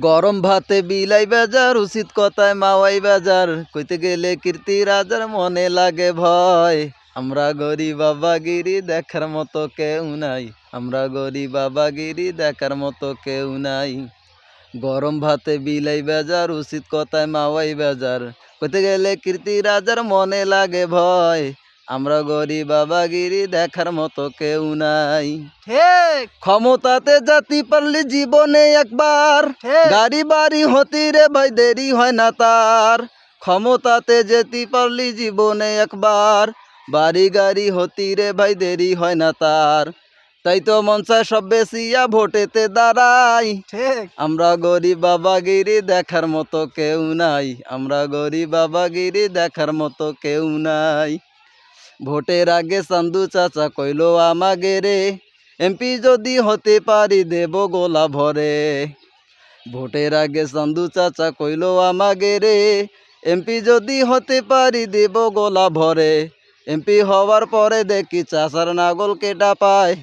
গরম ভাতে বিলাই বাজার, উচিত কথায় মাওয়াই বাজার। কইতে গেলে কীর্তি রাজার মনে লাগে ভয়। আমরা গরিব বাবাগিরি দেখার মতো কেউ নাই। আমরা গরিব বাবাগিরি দেখার মতো কেউ নাই। গরম ভাতে বিলাই বাজার, উচিত কথায় মাওয়াই বাজার। কইতে গেলে কীর্তি রাজার মনে লাগে ভয়। আমরা গরিব বাবাগিরি দেখার মতো কেউ নাই। ক্ষমতাতে জাতি পারলি জীবনে একবার। গাড়ি বাড়ি হতি রে ভাই দেরি হয় না তার। ক্ষমতাতে যেতে পারলি জীবনে একবার। বাড়ি গাড়ি হতি রে ভাই দেরি হয় না তার। তাই তো মনসায় সব বেশিয়া ভোটেতে দাঁড়াই। আমরা গরিব বাবাগিরি দেখার মতো কেউ নাই। আমরা গরিব বাবাগিরি দেখার মতো কেউ নাই। ভোটের আগে চান্দু চাচা কইলো আমাগে রে। এমপি যদি হতে পারি দেব গোলা ভরে। ভোটের আগে চান্দু চাচা কইলো আমাগে রে। এমপি যদি হতে পারি দেব গোলা ভরে। এমপি হওয়ার পরে দেখি চাচার নাগল কেটা পায়।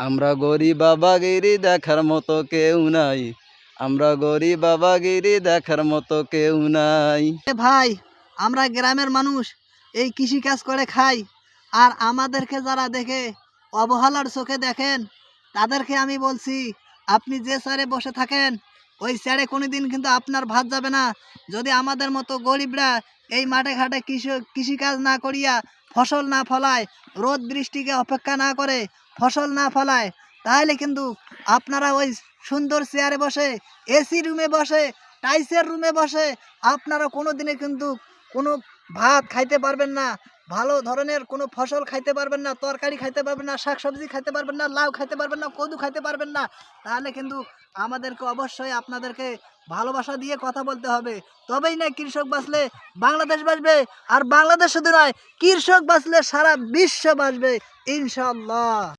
আমরা গরিব বাবাগিরি দেখার মতো কেউ নাই। আমরা গরিব বাবাগিরি দেখার মতো কেউ নাই। ভাই, আমরা গ্রামের মানুষ। এই কৃষি কাজ করে খাই। আর আমাদেরকে যারা দেখে অবহেলার চোখে দেখেন, তাদেরকে আমি বলছি, আপনি যে স্যারে বসে থাকেন, ওই স্যারে কোনোদিন কিন্তু আপনার ভাত যাবে না। যদি আমাদের মতো গরিবরা এই মাঠে ঘাটে কৃষি কৃষিকাজ না করিয়া ফসল না ফলায়, রোদ বৃষ্টিকে অপেক্ষা না করে ফসল না ফলায়, তাহলে কিন্তু আপনারা ওই সুন্দর চেয়ারে বসে, এসি রুমে বসে টাইসের রুমে বসে, আপনারা কোনো দিনে কিন্তু কোনো ভাত খাইতে পারবেন না, ভালো ধরনের কোনো ফসল খাইতে পারবেন না, তরকারি খাইতে পারবেন না, শাকসবজি খাইতে পারবেন না, লাউ খাইতে পারবেন না, কদু খাইতে পারবেন না, তাহলে কিন্তু আমাদেরকে অবশ্যই আপনাদেরকে ভালোবাসা দিয়ে কথা বলতে হবে। তবেই না কৃষক বাঁচলে বাংলাদেশ বাঁচবে, আর বাংলাদেশ শুধু নয়, কৃষক বাঁচলে সারা বিশ্ব বাঁচবে ইনশাল্লাহ